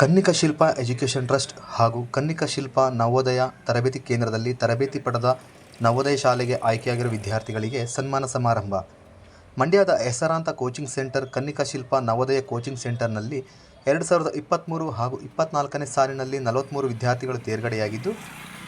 ಕನ್ನಿಕಾ ಶಿಲ್ಪ education trust ಹಾಗೂ ಕನ್ನಿಕಾ ಶಿಲ್ಪ ನವೋದಯ ತರಬೇತಿ ಕೇಂದ್ರದಲ್ಲಿ ತರಬೇತಿ ಪಡೆದ ನವೋದಯ ಶಾಲೆಗೆ ಆಯ್ಕೆಯಾಗಿರುವ ವಿದ್ಯಾರ್ಥಿಗಳಿಗೆ ಸನ್ಮಾನ ಸಮಾರಂಭ. ಮಂಡ್ಯದ ಹೆಸರಾಂತ coaching centre Kannika Shilpa Navodaya coaching ಸೆಂಟರ್ನಲ್ಲಿ ಎರಡು ಸಾವಿರದ ಇಪ್ಪತ್ತ್ಮೂರು ಹಾಗೂ ಇಪ್ಪತ್ನಾಲ್ಕನೇ ಸಾಲಿನಲ್ಲಿ ನಲವತ್ತ್ಮೂರು ವಿದ್ಯಾರ್ಥಿಗಳು ತೇರ್ಗಡೆಯಾಗಿದ್ದು,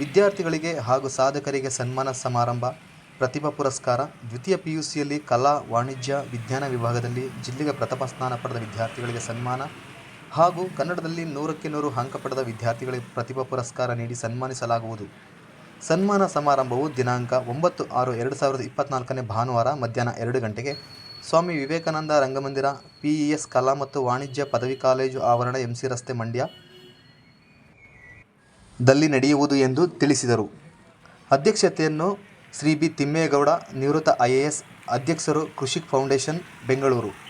ವಿದ್ಯಾರ್ಥಿಗಳಿಗೆ ಹಾಗೂ ಸಾಧಕರಿಗೆ ಸನ್ಮಾನ ಸಮಾರಂಭ, ಪ್ರತಿಭಾ ಪುರಸ್ಕಾರ, ದ್ವಿತೀಯ ಪಿಯುಸಿಯಲ್ಲಿ ಕಲಾ ವಾಣಿಜ್ಯ ವಿಜ್ಞಾನ ವಿಭಾಗದಲ್ಲಿ ಜಿಲ್ಲೆಗೆ ಪ್ರಥಮ ಸ್ಥಾನ ಪಡೆದ ವಿದ್ಯಾರ್ಥಿಗಳಿಗೆ ಸನ್ಮಾನ ಹಾಗೂ ಕನ್ನಡದಲ್ಲಿ ನೂರಕ್ಕೆ ನೂರು ಅಂಕ ಪಡೆದ ವಿದ್ಯಾರ್ಥಿಗಳಿಗೆ ಪ್ರತಿಭಾ ಪುರಸ್ಕಾರ ನೀಡಿ ಸನ್ಮಾನಿಸಲಾಗುವುದು. ಸನ್ಮಾನ ಸಮಾರಂಭವು ದಿನಾಂಕ ಒಂಬತ್ತು ಆರು ಎರಡು ಸಾವಿರದ ಇಪ್ಪತ್ತ್ನಾಲ್ಕನೇ ಭಾನುವಾರ ಮಧ್ಯಾಹ್ನ ಎರಡು ಗಂಟೆಗೆ ಸ್ವಾಮಿ ವಿವೇಕಾನಂದ ರಂಗಮಂದಿರ ಪಿಇಎಸ್ ಕಲಾ ಮತ್ತು ವಾಣಿಜ್ಯ ಪದವಿ ಕಾಲೇಜು ಆವರಣ ಎಂಸಿ ರಸ್ತೆ ಮಂಡ್ಯ ದಲ್ಲಿ ನಡೆಯುವುದು ಎಂದು ತಿಳಿಸಿದರು. ಅಧ್ಯಕ್ಷತೆಯನ್ನು ಶ್ರೀ ಬಿ ತಿಮ್ಮೇಗೌಡ, ನಿವೃತ್ತ ಐಎಎಸ್ ಅಧ್ಯಕ್ಷರು Krishi foundation, Bengaluru.